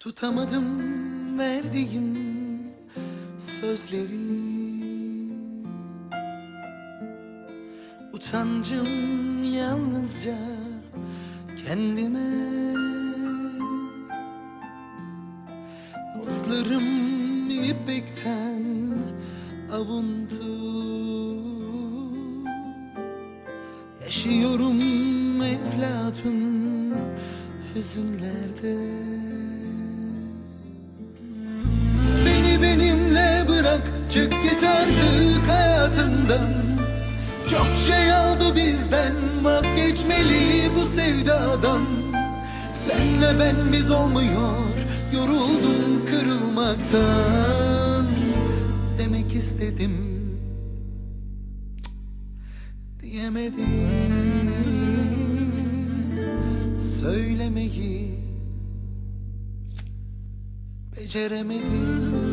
Tutamadım verdiğim sözleri. Utancım yalnızca kendime. Dostlarım ipekten avundu. Yaşıyorum evladım hüzünlerde hayatımdan Çok şey aldı bizden vazgeçmeli bu sevdadan. Senle ben biz olmuyor yoruldum kırılmaktan. Demek istedim diyemedim. Söylemeyi beceremedim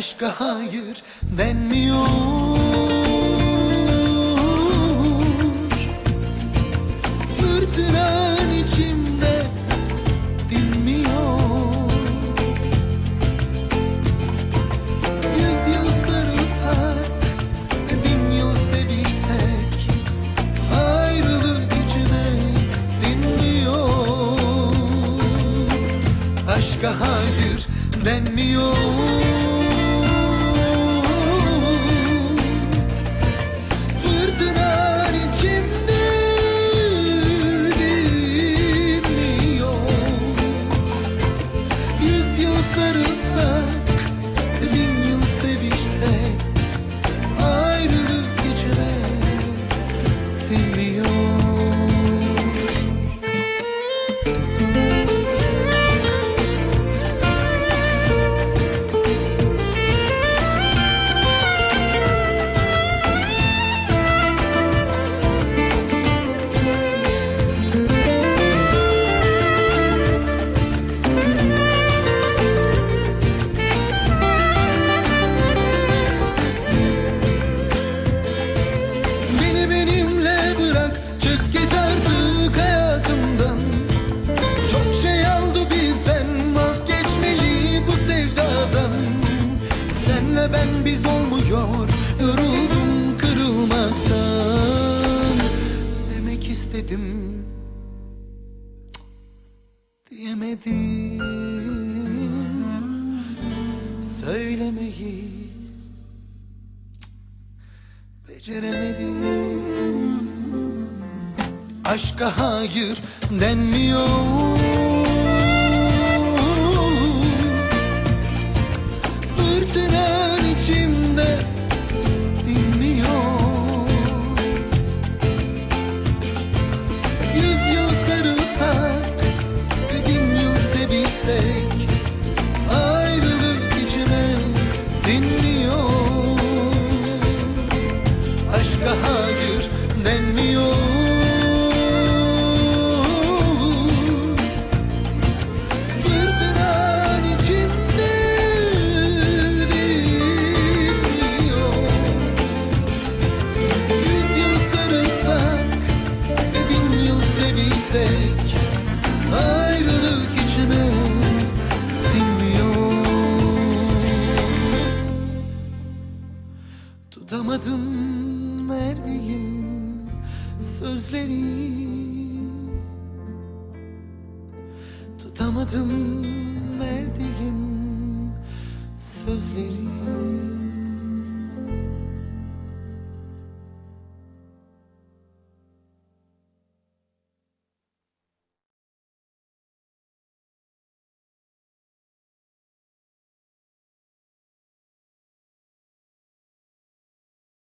Aşka hayır denmiyor. Fırtınan içimde dinmiyor. Yüz yıl sarılsak Bin yıl sevilsek Ayrılık içime sinmiyor. Aşka hayır denmiyor Diyemedim. Söylemeyi beceremedim. Aşka hayır denmiyor say. Tutamadım verdiğim sözleri. Tutamadım verdiğim sözleri